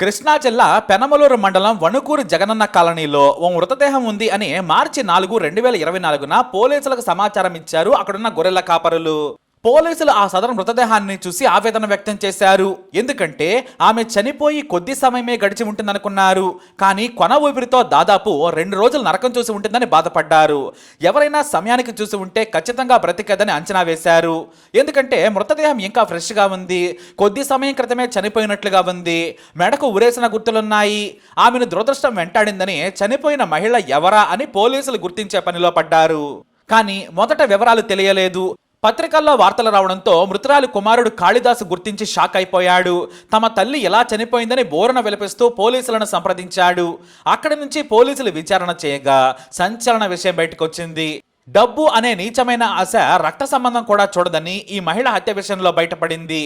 కృష్ణా జిల్లా పెనమలూరు మండలం వణుకూరు జగనన్న కాలనీలో ఓ మృతదేహం ఉంది అని మార్చి నాలుగు రెండు వేల ఇరవై నాలుగున పోలీసులకు సమాచారం ఇచ్చారు. అక్కడున్న గొర్రెల కాపరులు. పోలీసులు ఆ సదరు మృతదేహాన్ని చూసి ఆవేదన వ్యక్తం చేశారు. ఎందుకంటే ఆమె చనిపోయి కొద్ది సమయమే గడిచి ఉంటుందనుకున్నారు. కానీ కొన ఊపిరితో దాదాపు రెండు రోజులు నరకం చూసి ఉంటుందని బాధపడ్డారు. ఎవరైనా సమయానికి చూసి ఉంటే ఖచ్చితంగా బ్రతికదని అంచనా వేశారు. ఎందుకంటే మృతదేహం ఇంకా ఫ్రెష్గా ఉంది. కొద్ది సమయం క్రితమే చనిపోయినట్లుగా ఉంది. మెడకు ఉరేసిన గుర్తులున్నాయి. ఆమెను దురదృష్టం వెంటాడిందని చనిపోయిన మహిళ ఎవరా అని పోలీసులు గుర్తించే పనిలో పడ్డారు. కానీ మొదట వివరాలు తెలియలేదు. పత్రికల్లో వార్తలు రావడంతో మృతురాలి కుమారుడు కాళిదాసు గుర్తించి షాక్ అయిపోయాడు. తమ తల్లి ఎలా చనిపోయిందని బోరణ విలపిస్తూ పోలీసులను సంప్రదించాడు. అక్కడి నుంచి పోలీసులు విచారణ చేయగా సంచలన విషయం బయటకొచ్చింది. డబ్బు అనే నీచమైన ఆశ రక్త సంబంధం కూడా చూడదని ఈ మహిళ హత్య విషయంలో బయటపడింది.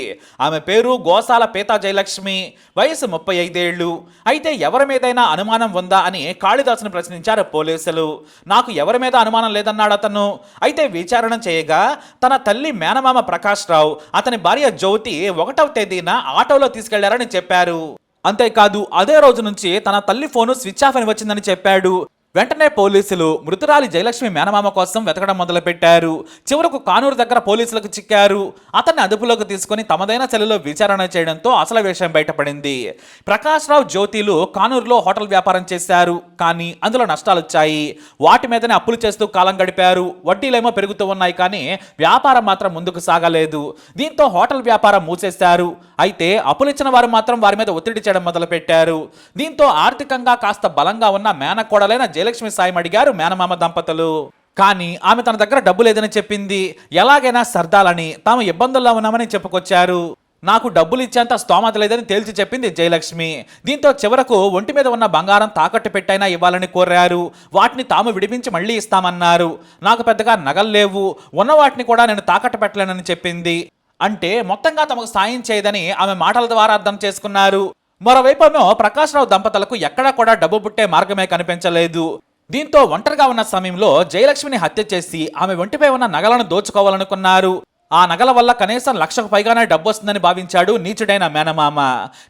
ఆమె పేరు గోసాల పీతా జయలక్ష్మి వయసు ముప్పై ఐదేళ్ళు అయితే ఎవరి మీదైనా అనుమానం ఉందా అని కాళిదాసును ప్రశ్నించారు పోలీసులు. నాకు ఎవరి మీద అనుమానం లేదన్నాడు అతను. అయితే విచారణ చేయగా తన తల్లి మేనమామ ప్రకాష్ రావు అతని భార్య జ్యోతి ఒకటవ తేదీన ఆటోలో తీసుకెళ్ళారని చెప్పారు. అంతేకాదు అదే రోజు నుంచి తన తల్లి ఫోను స్విచ్ ఆఫ్ అని వచ్చిందని చెప్పాడు. వెంటనే పోలీసులు మృతురాలి జయలక్ష్మి మేనమామ కోసం వెతకడం మొదలుపెట్టారు. చివరకు కానూరు దగ్గర పోలీసులకు చిక్కారు. అతన్ని అదుపులోకి తీసుకొని తమదైన సెలలో విచారణ చేయడంతో అసలు విషయం బయటపడింది. ప్రకాశ్రావు జ్యోతిలు కానూరులో హోటల్ వ్యాపారం చేశారు. కానీ అందులో నష్టాలు వచ్చాయి వాటి మీదనే అప్పులు చేస్తూ కాలం గడిపారు. వడ్డీలేమో పెరుగుతూ ఉన్నాయి కానీ వ్యాపారం మాత్రం ముందుకు సాగలేదు. దీంతో హోటల్ వ్యాపారం మూసేశారు. అయితే అప్పులిచ్చిన వారు మాత్రం వారి మీద ఒత్తిడి చేయడం మొదలుపెట్టారు. దీంతో ఆర్థికంగా కాస్త బలంగా ఉన్న మేనకోడలైన జయలక్ష్మి సాయం అడిగారు మేనమామ దంపతులు కానీ ఆమె తన దగ్గర డబ్బు లేదని చెప్పింది. ఎలాగైనా సర్దాలని తాము ఇబ్బందుల్లో ఉన్నామని చెప్పుకొచ్చారు. నాకు డబ్బులు ఇచ్చేంత స్తోమత లేదని తేల్చి చెప్పింది జయలక్ష్మి. దీంతో చివరకు ఒంటి మీద ఉన్న బంగారం తాకట్టు పెట్టైనా ఇవ్వాలని కోరారు. వాటిని తాము విడిపించి మళ్ళీ ఇస్తామన్నారు. నాకు పెద్దగా నగలు లేవు. ఉన్న వాటిని కూడా నేను తాకట్టు పెట్టలేనని చెప్పింది. అంటే మొత్తంగా తమకు సాయం చేయదని ఆమె మాటల ద్వారా అర్థం చేసుకున్నారు. మరోవైపు ఆమె ప్రకాష్ రావు దంపతులకు ఎక్కడా కూడా డబ్బు పుట్టే మార్గమే కనిపించలేదు. దీంతో ఒంటరిగా ఉన్న సమయంలో జయలక్ష్మిని హత్య చేసి ఆమె ఒంటిపై ఉన్న నగలను దోచుకోవాలనుకున్నారు. ఆ నగల వల్ల కనీసం లక్షకు పైగానే డబ్బు వస్తుందని భావించాడు నీచుడైన మేనమామ.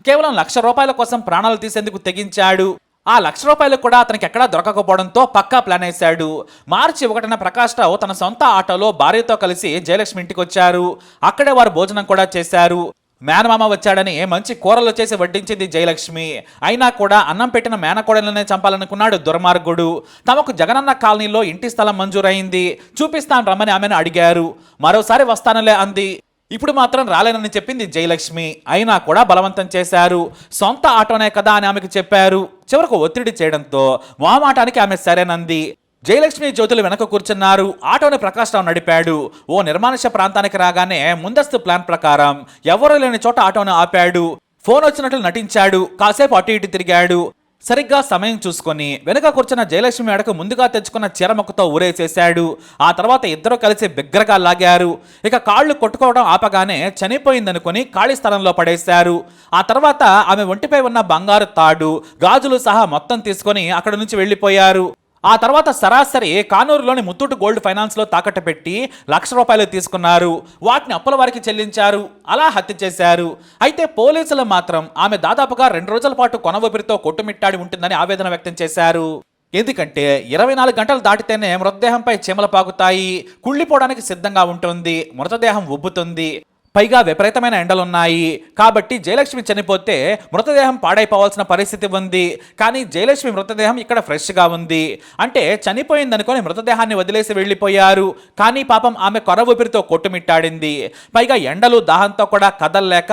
కేవలం లక్ష రూపాయల కోసం ప్రాణాలు తీసేందుకు తెగించాడు. ఆ లక్ష రూపాయలు కూడా అతనికి ఎక్కడా దొరకకపోవడంతో పక్కా ప్లాన్ వేశాడు. మార్చి ఒకటిన ప్రకాష్ రావు తన సొంత ఆటోలో భార్యతో కలిసి జయలక్ష్మి ఇంటికి వచ్చారు అక్కడే వారు భోజనం కూడా చేశారు. మేనమామ వచ్చాడని మంచి కూరలు చేసి వడ్డించింది జయలక్ష్మి. అయినా కూడా అన్నం పెట్టిన మేనకోడలనే చంపాలనుకున్నాడు దుర్మార్గుడు. తమకు జగనన్న కాలనీలో ఇంటి స్థలం మంజూరైంది. చూపిస్తాను రమ్మని ఆమెను అడిగారు. మరోసారి వస్తానులే అంది. ఇప్పుడు మాత్రం రాలేనని చెప్పింది జయలక్ష్మి. అయినా కూడా బలవంతం చేశారు. సొంత ఆటోనే కదా అని ఆమెకు చెప్పారు. చివరకు ఒత్తిడి చేయడంతో వామాటానికి ఆమె సరేనంది. జయలక్ష్మి జ్యోతులు వెనక కూర్చున్నారు. ఆటోని ప్రకాష్ రావు నడిపాడు. ఓ నిర్మానుష ప్రాంతానికి రాగానే ముందస్తు ప్లాన్ ప్రకారం ఎవరూ లేని చోట ఆటోను ఆపాడు. ఫోన్ వచ్చినట్లు నటించాడు. కాసేపు అటు ఇటు తిరిగాడు. సరిగ్గా సమయం చూసుకొని వెనుక కూర్చున్న జయలక్ష్మి మేడకు ముందుగా తెచ్చుకున్న చీరమొక్కతో ఊరేసేశాడు. ఆ తర్వాత ఇద్దరు కలిసి బిగ్గరగా లాగారు. ఇక కాళ్ళు కొట్టుకోవడం ఆపగానే చనిపోయిందనుకొని ఖాళీ స్థలంలో పడేశారు. ఆ తర్వాత ఆమె ఒంటిపై ఉన్న బంగారు తాడు గాజులు సహా మొత్తం తీసుకొని అక్కడ నుంచి వెళ్ళిపోయారు. ఆ తర్వాత సరాసరి కానూరులోని ముత్తూటు గోల్డ్ ఫైనాన్స్లో తాకట్టు పెట్టి లక్ష రూపాయలు తీసుకున్నారు. వాటిని అప్పుల వారికి చెల్లించారు. అలా హత్య చేశారు. అయితే పోలీసులు మాత్రం ఆమె దాదాపుగా రెండు రోజుల పాటు కొనవబిరితో కొట్టుమిట్టాడి ఉంటుందని ఆవేదన వ్యక్తం చేశారు. ఎందుకంటే ఇరవై నాలుగు గంటలు దాటితేనే మృతదేహంపై చీమలు పాకుతాయి. కుళ్ళిపోవడానికి సిద్ధంగా ఉంటుంది. మృతదేహం ఉబ్బుతుంది. పైగా విపరీతమైన ఎండలున్నాయి. కాబట్టి జయలక్ష్మి చనిపోతే మృతదేహం పాడైపోవాల్సిన పరిస్థితి ఉంది. కానీ జయలక్ష్మి మృతదేహం ఇక్కడ ఫ్రెష్గా ఉంది. అంటే చనిపోయిందనుకొని మృతదేహాన్ని వదిలేసి వెళ్ళిపోయారు. కానీ పాపం ఆమె కొర ఊపిరితో కొట్టుమిట్టాడింది. పైగా ఎండలు దాహంతో కూడా కదల్లేక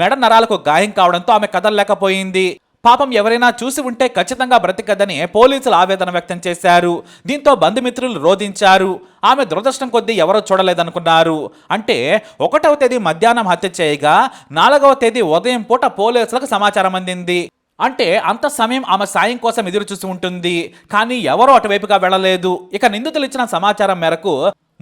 మెడ నరాలకు గాయం కావడంతో ఆమె కదల్లేకపోయింది. పాపం ఎవరైనా చూసి ఉంటే ఖచ్చితంగా బ్రతికదని పోలీసులు ఆవేదన వ్యక్తం చేశారు. దీంతో బంధుమిత్రులు రోధించారు. ఆమె దురదృష్టం కొద్దీ ఎవరో చూడలేదనుకున్నారు. అంటే ఒకటవ తేదీ మధ్యాహ్నం హత్య చేయగా నాలుగవ తేదీ ఉదయం పూట పోలీసులకు సమాచారం అందింది. అంటే అంత సమయం ఆమె సాయం కోసం ఎదురు చూసి ఉంటుంది. కానీ ఎవరూ అటువైపుగా వెళ్ళలేదు. ఇక నిందితులు ఇచ్చిన సమాచారం మేరకు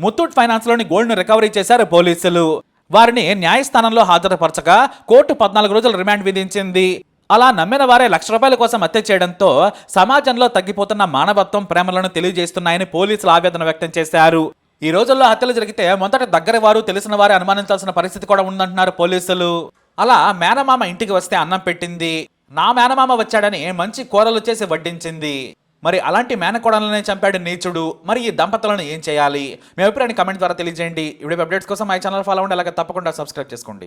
ముత్తూట్ ఫైనాన్స్లోని గోల్డ్ను రికవరీ చేశారు పోలీసులు. వారిని న్యాయస్థానంలో హాజరుపరచగా కోర్టు పద్నాలుగు రోజులు రిమాండ్ విధించింది. అలా నమ్మిన వారే లక్ష రూపాయల కోసం హత్య చేయడంతో సమాజంలో తగ్గిపోతున్న మానవత్వం ప్రేమలను తెలియజేస్తున్నాయని పోలీసులు ఆవేదన వ్యక్తం చేశారు. ఈ రోజుల్లో హత్యలు జరిగితే మొదట దగ్గర వారు తెలిసిన వారే అనుమానించాల్సిన పరిస్థితి కూడా ఉందంటున్నారు పోలీసులు. అలా మేనమామ ఇంటికి వస్తే అన్నం పెట్టింది. నా మేనమామ వచ్చాడని మంచి కూరలు చేసి వడ్డించింది. మరి అలాంటి మేనకోడలనే చంపాడు నీచుడు. మరి ఈ దంపతులను ఏం చేయాలి? మీ అభిప్రాయాన్ని కమెంట్ ద్వారా తెలియజేయండి. ఇప్పుడు అప్డేట్స్ కోసం మై ఛానల్ ఫాలో అవ్వండి. అలాగే తప్పకుండా సబ్స్క్రైబ్ చేసుకోండి.